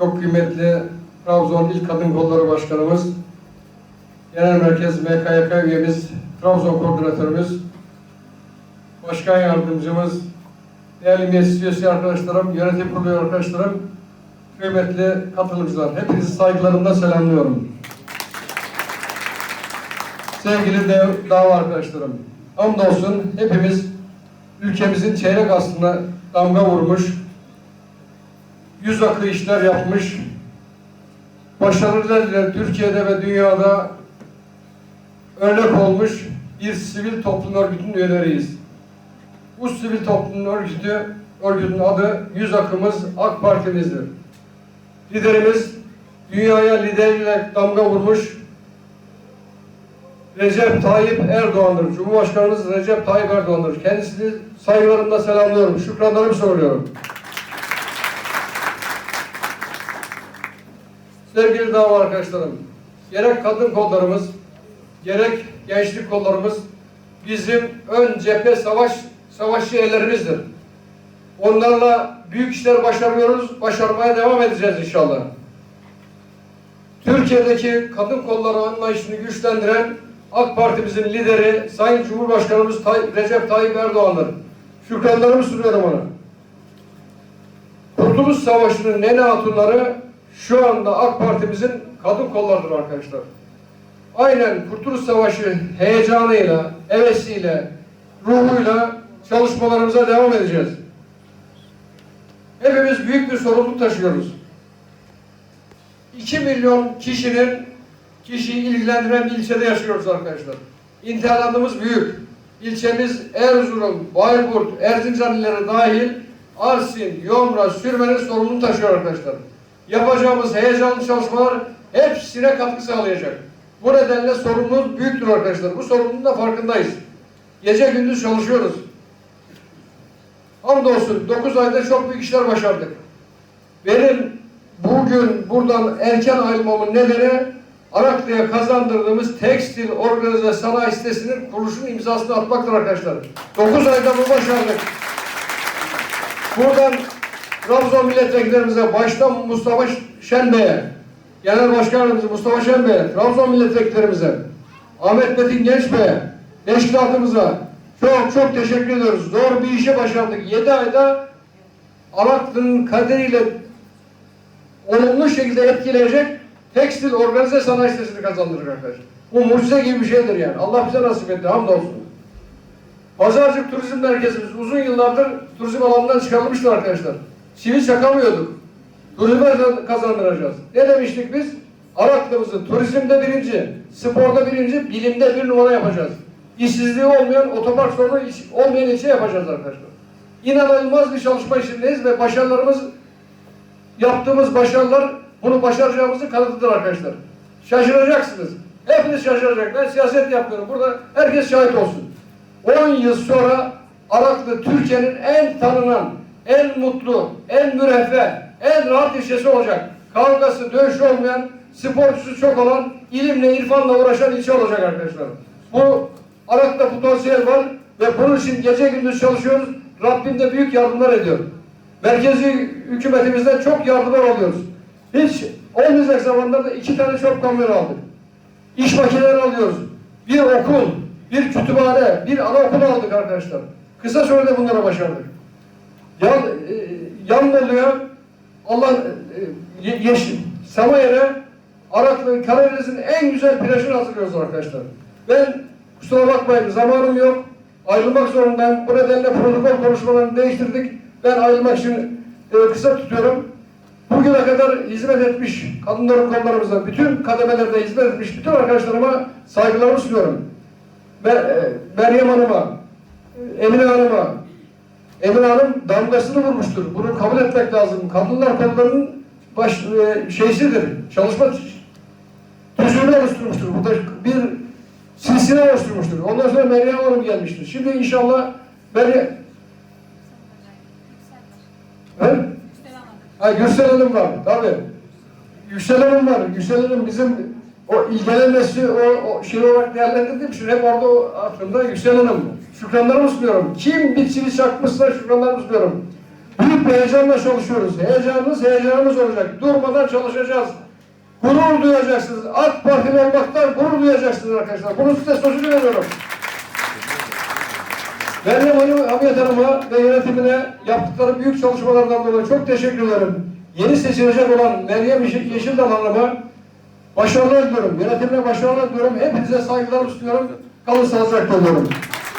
çok kıymetli Trabzon İl Kadın Kolları Başkanımız, Genel Merkez MKYK üyemiz, Trabzon Koordinatörümüz, Başkan Yardımcımız, değerli meclis arkadaşlarım, yönetim kurulu arkadaşlarım, kıymetli katılımcılar, hepinizi saygılarımla selamlıyorum. Sevgili de, dava arkadaşlarım, hamdolsun hepimiz ülkemizin çeyrek aslına damga vurmuş, yüz akı işler yapmış, başarılarıyla Türkiye'de ve dünyada örnek olmuş bir sivil toplum örgütünün üyeleriyiz. Bu sivil toplum örgütü, örgütün adı Yüz Akımız AK Parti'mizdir. Liderimiz dünyaya liderliğiyle damga vurmuş Recep Tayyip Erdoğan'dır. Cumhurbaşkanımız Recep Tayyip Erdoğan'dır. Kendisini saygılarımla selamlıyorum. Şükranlarımı soruyorum. Sevgili dava arkadaşlarım, gerek kadın kollarımız, gerek gençlik kollarımız bizim ön cephe savaş savaşçı ellerimizdir. Onlarla büyük işler başarıyoruz, başarmaya devam edeceğiz inşallah. Türkiye'deki kadın kolları anlayışını güçlendiren AK Partimizin lideri Sayın Cumhurbaşkanımız Tay Recep Tayyip Erdoğan'dır. Şükranlarımı sunuyorum ona. Kurtuluş Savaşı'nın nene hatunları şu anda AK Partimizin kadın kollarıdır arkadaşlar. Aynen Kurtuluş Savaşı heyecanıyla, hevesiyle, ruhuyla çalışmalarımıza devam edeceğiz. Hepimiz büyük bir sorumluluk taşıyoruz. 2 milyon kişinin kişiyi ilgilendiren bir ilçede yaşıyoruz arkadaşlar. İntihar alanımız büyük. İlçemiz Erzurum, Bayburt, Erzincan dahil Arsin, Yomra, Sürmen'in sorumluluğunu taşıyor arkadaşlar. Yapacağımız heyecanlı çalışmalar hepsine katkı sağlayacak. Bu nedenle sorumluluğumuz büyüktür arkadaşlar. Bu sorumluluğun da farkındayız. Gece gündüz çalışıyoruz. Hamdolsun 9 ayda çok büyük işler başardık. Benim bugün buradan erken ayrılmamın nedeni Araklı'ya kazandırdığımız tekstil organize sanayi sitesinin kuruluşunun imzasını atmaktır arkadaşlar. 9 ayda bu başardık. Buradan Trabzon milletvekillerimize başta Mustafa Şenbey'e, Genel Başkanımız Mustafa Şenbey'e, Trabzon milletvekillerimize, Ahmet Metin Genç Bey'e, teşkilatımıza çok çok teşekkür ediyoruz. Zor bir işi başardık. 7 ayda Araklı'nın kaderiyle olumlu şekilde etkileyecek tekstil organize sanayi sitesini kazandırır arkadaşlar. Bu mucize gibi bir şeydir yani. Allah bize nasip etti. Hamdolsun. Pazarcık Turizm Merkezimiz uzun yıllardır turizm alanından çıkarılmıştı arkadaşlar. Çivi çakamıyorduk. Turizme kazandıracağız. Ne demiştik biz? Araklı'mızı turizmde birinci, sporda birinci, bilimde bir numara yapacağız. İşsizliği olmayan, otopark sorunu olmayan ilçe yapacağız arkadaşlar. İnanılmaz bir çalışma içindeyiz ve başarılarımız yaptığımız başarılar bunu başaracağımızın kanıtıdır arkadaşlar. Şaşıracaksınız. Hepiniz şaşıracak. Ben siyaset yapmıyorum. Burada herkes şahit olsun. 10 yıl sonra Araklı Türkiye'nin en tanınan, en mutlu, en müreffeh, en rahat ilçesi olacak. Kavgası, dövüşü olmayan, sporcusu çok olan, ilimle, irfanla uğraşan ilçe olacak arkadaşlar. Bu Arak'ta potansiyel var ve bunun için gece gündüz çalışıyoruz. Rabbim de büyük yardımlar ediyor. Merkezi hükümetimizden çok yardımlar alıyoruz. Hiç olmayacak zamanlarda iki tane çöp kamyonu aldık. İş makineleri alıyoruz. Bir okul, bir kütüphane, bir anaokulu aldık arkadaşlar. Kısa sürede bunları başardık. Yan, e, Yanmalı'ya Allah e, ye- yeşil, Samayer'e Araklı, Karadeniz'in en güzel plajını hazırlıyoruz arkadaşlar. Ben kusura bakmayın zamanım yok. Ayrılmak zorundayım. Bu nedenle protokol konuşmalarını değiştirdik. Ben ayrılmak için e, kısa tutuyorum. Bugüne kadar hizmet etmiş kadınların kollarımıza, bütün kademelerde hizmet etmiş bütün arkadaşlarıma saygılarımı sunuyorum. Ve e, Meryem Hanım'a, Emine Hanım'a, Emine Hanım damgasını vurmuştur. Bunu kabul etmek lazım. Kadınlar kollarının baş e, şeysidir. Çalışma tüzüğünü oluşturmuştur. Burada bir silsile oluşturmuştur. Ondan sonra Meryem Hanım gelmiştir. Şimdi inşallah Meryem... He? Ha Gürsel Hanım var. Tabii. Yüksel Hanım var. Yüksel Hanım bizim o ilgilenmesi, o, o şey olarak değerlendirdiğim için hep orada o aklımda Yüksel Hanım. Şükranlarımı sunuyorum. Kim bir çivi çakmışsa şükranlarımı sunuyorum. Büyük bir heyecanla çalışıyoruz. Heyecanımız heyecanımız olacak. Durmadan çalışacağız. Gurur duyacaksınız. AK Partili olmaktan gurur duyacaksınız arkadaşlar. Bunu size sözünü veriyorum. Meryem Hanım, Hamiyet Hanım'a ve yönetimine yaptıkları büyük çalışmalardan dolayı çok teşekkür ederim. Yeni seçilecek olan Meryem Yeşil- Yeşildal Hanım'a başarılar diliyorum. Yönetimine başarılar diliyorum. Hepinize saygılarımı sunuyorum. Kalın sağlıcakla diyorum.